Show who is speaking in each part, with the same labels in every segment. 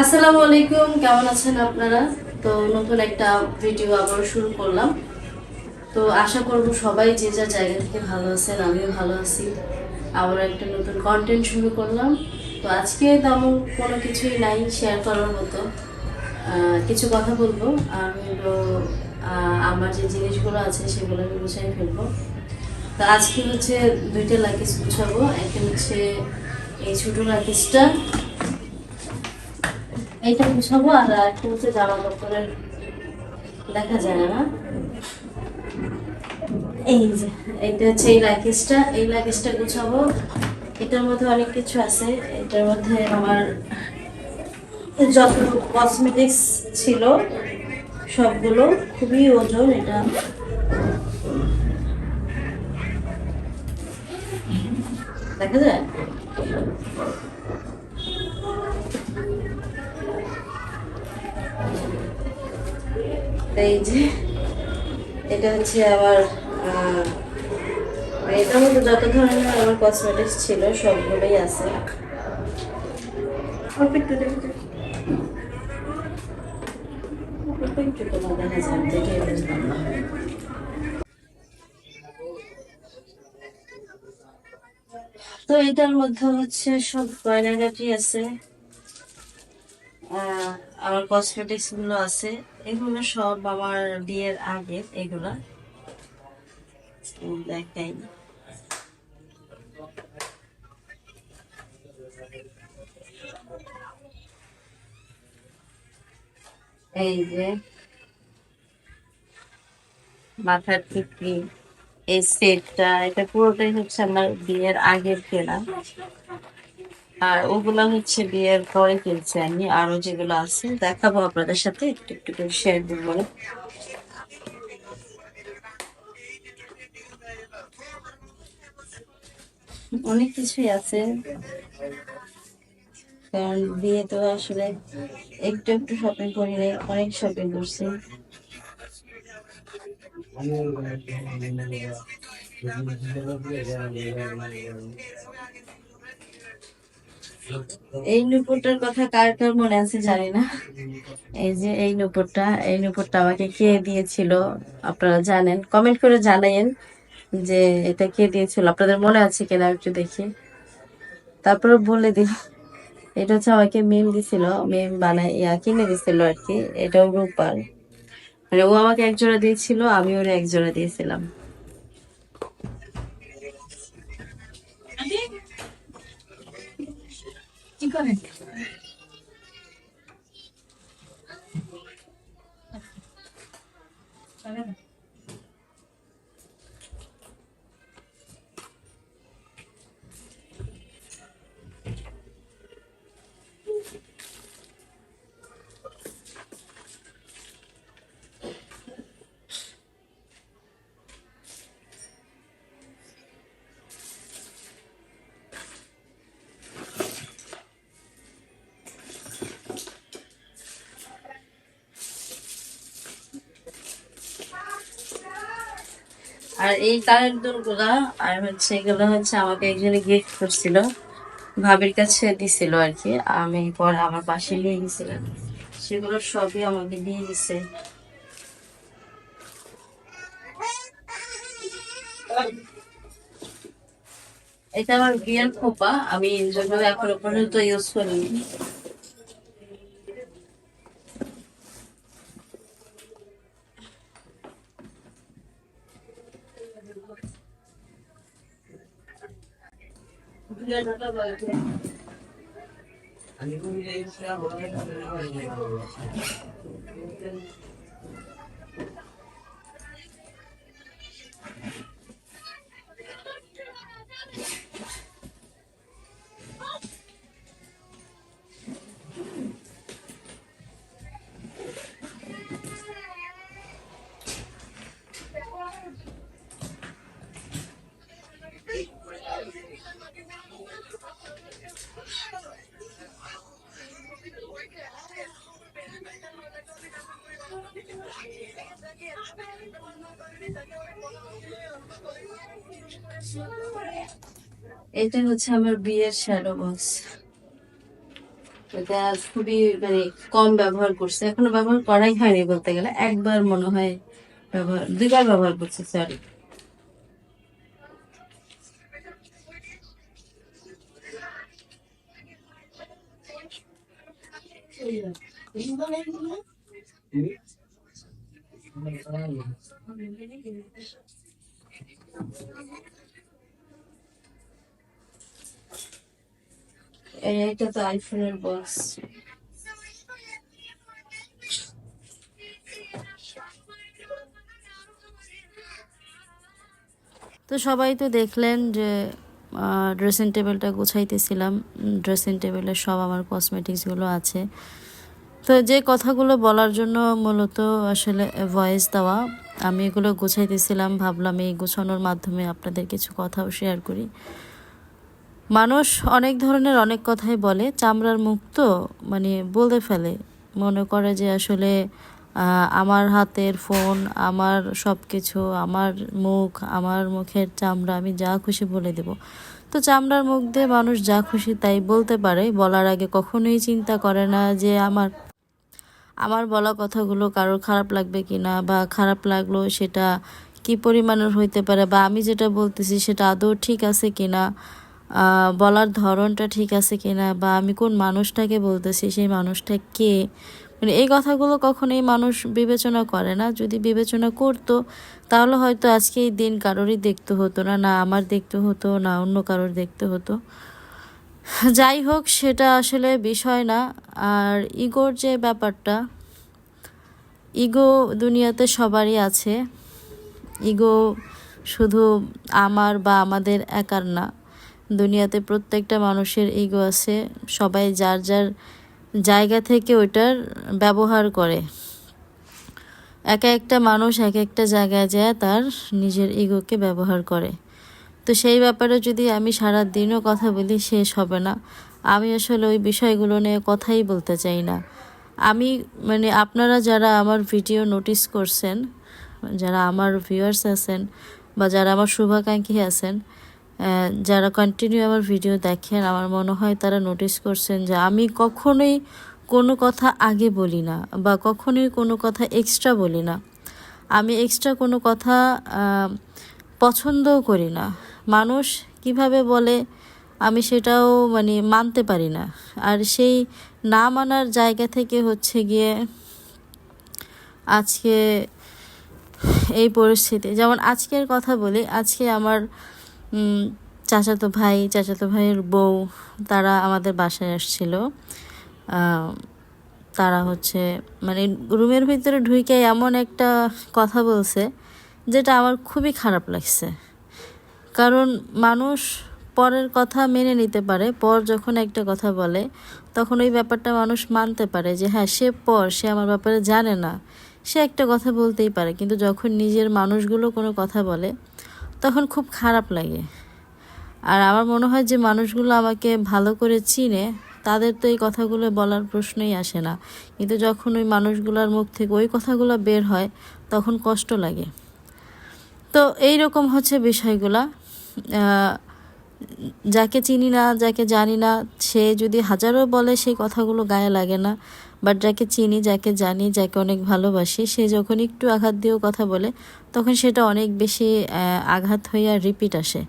Speaker 1: আসসালামু আলাইকুম, কেমন আছেন আপনারা? তো নতুন একটা ভিডিও আবার শুরু করলাম। তো আশা করব সবাই যে যা জায়গা থেকে ভালো আছেন, আমিও ভালো আছি। আবার একটা নতুন কন্টেন্ট শুরু করলাম। তো আজকে তেমন কোনো কিছুই নাই শেয়ার করার মতো। কিছু কথা বলব। আর হলো আমার যে জিনিসগুলো আছে সেগুলো আমি গুছাই ফেলব। তো আজকে হচ্ছে দুইটা লাকিস গুছাবো। একটা হচ্ছে এই ছোট লাকিসটা এইটা গুছাবো আর একটা হচ্ছে জামা কাপড়ের দেখা যায় না। এই যে, এইটা হচ্ছে এই লাকেজটা এই লাকেজটা গুছাবো। এটার মধ্যে অনেক কিছু আছে। এটার মধ্যে আমার যত কসমেটিক্স ছিল, সবগুলো খুবই ওজন এটা। দেখা যায়? এই যে এটা হচ্ছে আমার আহ, এটার মধ্যে যত ধরনের আমার কসমেটিক্স ছিল সবগুলোই আছে। দেখা যায় দেখে বুঝলাম। না তো এটার মধ্যে হচ্ছে সব গয়নাগাটি আছে আমার কসমেটিক্সগুলো আছে। এগুলো সব আমার বিয়ের আগে, এগুলা। দেখাই। এই যে, মাথার টিকলি এই এটা পুরোটাই হচ্ছে আমার বিয়ের আগের কেনা। আর ওগুলা হচ্ছে বিয়ের পরে কিনছি আমি, আরও যেগুলো আছে। দেখাবো আপনাদের সাথে, একটু একটু করে শেয়ার করব। অনেক কিছুই আছে। কারণ বিয়ে তো আসলে একটু একটু শপিং করি অনেক শপিং করছি। এই নুপুরটার কথা কার কার মনে আছে জানি না। এই যে এই নুপুরটা এই নুপুরটা আমাকে কে দিয়েছিল আপনারা জানেন। কমেন্ট করে জানাইন যে এটা কে দিয়েছিল, আপনাদের মনে আছে কিনা একটু দেখি। তারপরে বলে দিই, এটা হচ্ছে আমাকে মেম দিছিল মেম বানাই, ইয়া কিনে দিছিল আর কি, এটাও রূপার। মানে ও আমাকে এক জোড়া দিয়েছিল আমি ওর এক জোড়া দিয়েছিলাম। আর এই কানের দুলগুলা আর হচ্ছে এগুলো হচ্ছে আমাকে একজনে গিফট করছিল। ভাবির কাছে দিছিল আর কি আমি পরে আমার পাশে নিয়ে গেছিলাম। সেগুলো সবই আমাকে দিয়ে দিছে। এটা আমার বিয়ের খোপা। আমি জন্য এখনও পর্যন্ত ইউজ করিনি। আমি এটা হচ্ছে আমার বিয়ের শ্যাডো বক্স এটা খুবই মানে কম ব্যবহার করছে। এখনও ব্যবহার করাই হয়নি বলতে গেলে। একবার মনে হয় ব্যবহার দুইবার ব্যবহার করছে সরি এটা তো আইফোনের বক্স। তো সবাই তো দেখলেন যে ড্রেসিং টেবিলটা গুছাইতেছিলাম। ড্রেসিং টেবিলে সব আমার কসমেটিক্সগুলো আছে। তো যে কথাগুলো বলার জন্য মূলত আসলে ভয়েস দেওয়া। আমি এগুলো গুছাইতেছিলাম, ভাবলাম এই গুছানোর মাধ্যমে আপনাদের কিছু কথাও শেয়ার করি। মানুষ অনেক ধরনের অনেক কথাই বলে, চামড়ার মুখ তো মানে বলে ফেলে। মনে করে যে আসলে আমার হাতের ফোন আমার সব কিছু আমার মুখ, আমার মুখের চামড়া, আমি যা খুশি বলে দেব। তো চামড়ার মুখ দিয়ে মানুষ যা খুশি তাই বলতে পারে। বলার আগে কখনোই চিন্তা করে না যে আমার আমার বলা কথাগুলো কারোর খারাপ লাগবে কি না বা খারাপ লাগল সেটা কি পরিমাণের হইতে পারে বা আমি যেটা বলতেছি সেটা আদৌ ঠিক আছে কি না বলার ধরনটা ঠিক আছে কি না বা আমি কোন মানুষটাকে বলতেছি, সেই মানুষটা কে? মানে এই কথাগুলো কখনোই মানুষ বিবেচনা করে না। যদি বিবেচনা করতো, তাহলে হয়তো আজকে এই দিন কারোরই দেখতে হতো না না আমার দেখতে হতো, না অন্য কারোর দেখতে হতো। যাই হোক, সেটা আসলে বিষয় না। আর ইগোর যে ব্যাপারটা, ইগো দুনিয়াতে সবারই আছে। ইগো শুধু আমার বা আমাদের একার না। দুনিয়াতে প্রত্যেকটা মানুষের ইগো আছে। সবাই যার যার জায়গা থেকে ওইটার ব্যবহার করে। এক একটা মানুষ এক একটা জায়গায় যায়, তার নিজের ইগোকে ব্যবহার করে। তো সেই ব্যাপারে যদি আমি সারা দিনও কথা বলি, শেষ হবে না। আমি আসলে ওই বিষয়গুলো নিয়ে কথাই বলতে চাই না। আমি মানে আপনারা যারা আমার ভিডিও নোটিস করছেন, যারা আমার ভিউয়ার্স আছেন বা যারা আমার শুভাকাঙ্ক্ষী আছেন যারা কন্টিনিউ আমার ভিডিও দেখেন, আমার মনে হয় তারা নোটিস করছেন যে আমি কখনোই কোনো কথা আগে বলি না বা কখনোই কোনো কথা এক্সট্রা বলি না। আমি এক্সট্রা কোনো কথা পছন্দও করি না। মানুষ কীভাবে বলে, আমি সেটাও মানে মানতে পারি না। আর সেই না মানার জায়গা থেকে হচ্ছে গিয়ে আজকে এই পরিস্থিতি। যেমন আজকের কথা বলি, আজকে আমার চাচাতো ভাই, চাচাতো ভাইয়ের বউ, তারা আমাদের বাসায় আসছিল। তারা হচ্ছে মানে রুমের ভিতরে ঢুকে এমন একটা কথা বলছে, যেটা আমার খুবই খারাপ লাগছে। কারণ মানুষ পরের কথা মেনে নিতে পারে, পর যখন একটা কথা বলে, তখন ওই ব্যাপারটা মানুষ মানতে পারে যে হ্যাঁ সে পর, সে আমার ব্যাপারে জানে না। সে একটা কথা বলতেই পারে, কিন্তু যখন নিজের মানুষগুলো কোনো কথা বলে তখন খুব খারাপ লাগে। আর আমার মনে হয় যে মানুষগুলো আমাকে ভালো করে চিনে, তাদের তো এই কথাগুলো বলার প্রশ্নই আসে না। কিন্তু যখন ওই মানুষগুলোর মুখ থেকে ওই কথাগুলো বের হয়, তখন কষ্ট লাগে। তো এই রকম হচ্ছে বিষয়গুলা। যাকে চিনি না, যাকে জানি না, সে যদি হাজারো বলে, সেই কথাগুলো গায়ে লাগে না। বাট যাকে চিনি, যাকে জানি, যাকে অনেক ভালোবাসি, সে যখন একটু আঘাত দিয়েও কথা বলে, তখন সেটা অনেক বেশি আঘাত হইয়া রিপিট আসে।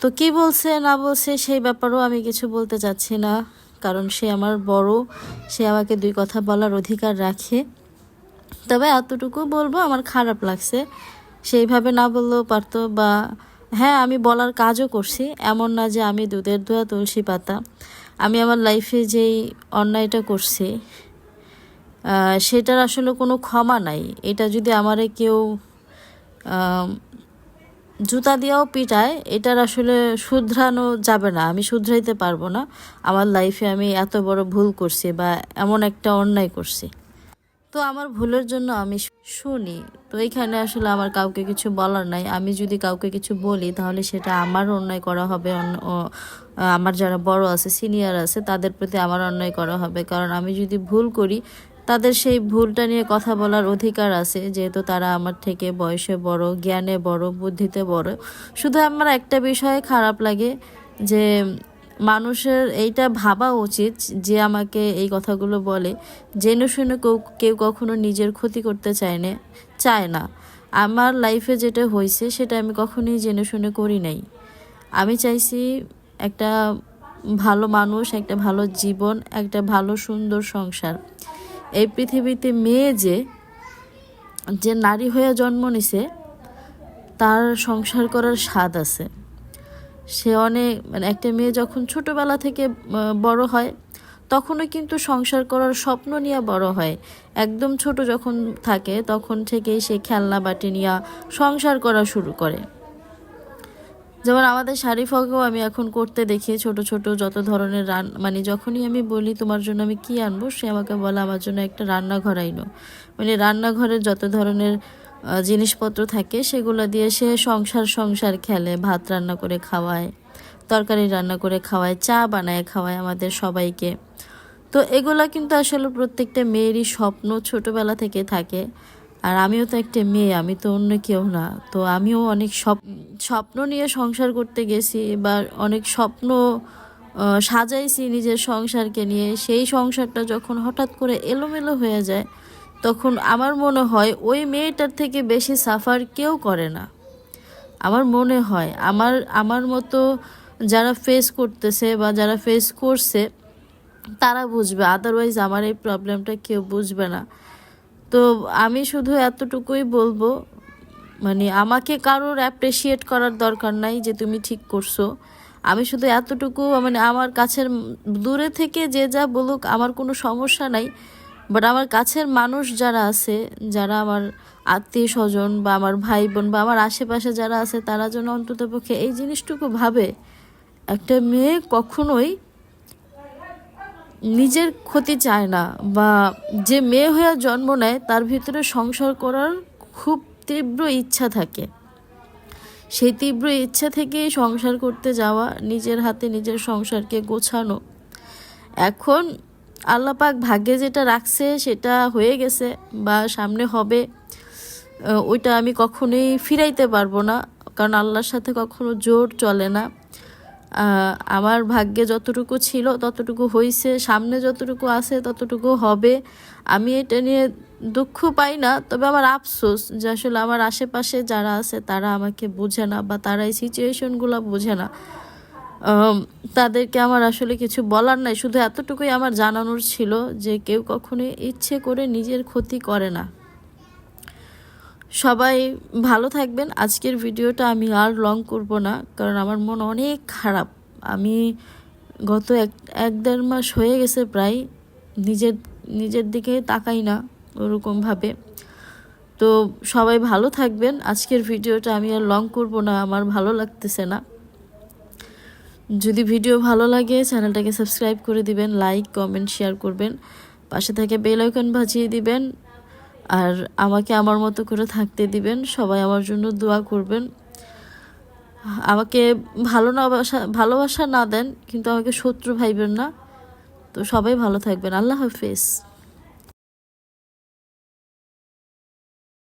Speaker 1: তো কি বলছে, না বলছে, সেই ব্যাপারেও আমি কিছু বলতে চাচ্ছি না। কারণ সে আমার বড়, সে আমাকে দুই কথা বলার অধিকার রাখে। তবে এতটুকু বলব, আমার খারাপ লাগছে। সেইভাবে না বললেও পারতো বা হ্যাঁ আমি বলার কাজও করছি। এমন না যে আমি দুধের ধোয়া, তুলসী পাতা। আমি আমার লাইফে যেই অন্যায়টা করছি সেটার আসলে কোনো ক্ষমা নাই। এটা যদি আমারে কেউ জুতা দিয়েও পিটায়, এটার আসলে শুধরানো যাবে না। আমি শুধরাইতে পারব না। আমার লাইফে আমি এত বড় ভুল করছি বা এমন একটা অন্যায় করছি। তো আমার ভুলের জন্য আমি শুনি। তো এখানে আসলে আমার কাউকে কিছু বলার নাই। আমি যদি কাউকে কিছু বলি, তাহলে সেটা আমার অন্যায় করা হবে। আমার যারা বড় আছে, সিনিয়র আছে, তাদের প্রতি আমার অন্যায় করা হবে। কারণ আমি যদি ভুল করি, তাদের সেই ভুলটা নিয়ে কথা বলার অধিকার আছে। যেহেতু তারা আমার থেকে বয়সে বড়, জ্ঞানে বড়, বুদ্ধিতে বড়। শুধু আমার একটা বিষয়ে খারাপ লাগে যে মানুষের এইটা ভাবা উচিত যে আমাকে এই কথাগুলো বলে। জেনে শুনে কেউ কখনো নিজের ক্ষতি করতে চায় না চায় না। আমার লাইফে যেটা হয়েছে, সেটা আমি কখনোই জেনে শুনে করি নাই। আমি চাইছি একটা ভালো মানুষ, একটা ভালো জীবন, একটা ভালো সুন্দর সংসার। এই পৃথিবীতে মেয়ে যে যে নারী হয়ে জন্ম নিছে, তার সংসার করার স্বাদ আছে। সে অনেক মানে একটা মেয়ে যখন ছোটবেলা থেকে বড় হয়, তখনও কিন্তু সংসার করার স্বপ্ন নিয়ে বড় হয়। একদম ছোট যখন থাকে, তখন থেকেই সে খেলনা বাটি নিয়ে সংসার করা শুরু করে। যেমন আমাদের শারিফাকেও আমি এখন করতে দেখি, ছোট ছোট যত ধরনের রান মানে যখনই আমি বলি, তোমার জন্য আমি কি আনব? সে আমাকে বলে, আমার জন্য একটা রান্নাঘর আইনো। মানে রান্নাঘরের যত ধরনের জিনিসপত্র থাকে, সেগুলো দিয়ে সে সংসার সংসার খেলে, ভাত রান্না করে খাওয়ায়, তরকারি রান্না করে খাওয়ায়, চা বানায়, খাওয়ায় আমাদের সবাইকে। তো এগুলা কিন্তু আসলে প্রত্যেকটা মেয়েরই স্বপ্ন ছোটবেলা থেকে থাকে। আর আমিও তো একটা মেয়ে, আমি তো অন্য কেউ না। তো আমিও অনেক স্বপ- স্বপ্ন নিয়ে সংসার করতে গেছি, বা অনেক স্বপ্ন সাজাইছি নিজের সংসারকে নিয়ে। সেই সংসারটা যখন হঠাৎ করে এলোমেলো হয়ে যায় তখন আমার মনে হয় ওই মেয়েটার থেকে বেশি সাফার কেউ করে না। আমার মনে হয় আমার আমার মতো যারা ফেস করতেছে বা যারা ফেস করছে, তারা বুঝবে। আদারওয়াইজ আমার এই প্রবলেমটা কেউ বুঝবে না। তো আমি শুধু এতটুকুই বলব মানে আমাকে কারোর অ্যাপ্রিসিয়েট করার দরকার নাই যে তুমি ঠিক করছ। আমি শুধু এতটুকু মানে আমার কাছের দূরে থেকে যে যা বলুক, আমার কোনো সমস্যা নাই। বাট আমার কাছের মানুষ যারা আছে, যারা আমার আত্মীয় স্বজন বা আমার ভাই বোন বা আমার আশেপাশে যারা আছে, তারা যেন অন্ততপক্ষে এই জিনিসটুকু ভাবে, একটা মেয়ে কখনোই নিজের ক্ষতি চায় না বা যে মেয়ে হয়ে জন্ম নেয়, তার ভিতরে সংসার করার খুব তীব্র ইচ্ছা থাকে। সেই তীব্র ইচ্ছা থেকেই সংসার করতে যাওয়া, নিজের হাতে নিজের সংসারকে গোছানো। এখন আল্লাহ পাক ভাগ্যে যেটা রাখছে সেটা হয়ে গেছে বা সামনে হবে ওইটা আমি কখনোই ফিরাইতে পারব না, কারণ আল্লাহর সাথে কখনো জোর চলে না। আমার ভাগ্যে যতটুকু ছিল ততটুকু হয়েছে সামনে যতটুকু আছে ততটুকু হবে। আমি এটা নিয়ে দুঃখ পাই না, তবে আমার আফসোস যে আসলে আমার আশেপাশে যারা আছে তারা আমাকে বোঝে না বা তারা এই সিচুয়েশনগুলো বোঝে না। তাদেরকে আমার আসলে কিছু বলার নাই। শুধু এতটুকুই আমার জানানোর ছিল যে কেউ কখনোই ইচ্ছে করে নিজের ক্ষতি করে না। সবাই ভালো থাকবেন। আজকের ভিডিওটা আমি আর লং করব না, কারণ আমার মন অনেক খারাপ। আমি গত এক এক দেড় মাস হয়ে গেছে প্রায়, নিজের নিজের দিকে তাকাই না ওরকমভাবে তো সবাই ভালো থাকবেন। আজকের ভিডিওটা আমি আর লং করব না, আমার ভালো লাগতেছে না। যদি ভিডিও ভালো লাগে, চ্যানেলটাকে সাবস্ক্রাইব করে দিবেন, লাইক, কমেন্ট, শেয়ার করবেন। পাশে থেকে বেল আইকন ভাজিয়ে দিবেন আর আমাকে আমার মতো করে থাকতে দিবেন। সবাই আমার জন্য দোয়া করবেন। আমাকে ভালো না বাসা, ভালোবাসা না দেন, কিন্তু আমাকে শত্রু ভাইবেন না। তো সবাই ভালো থাকবেন। আল্লাহ হাফেজ।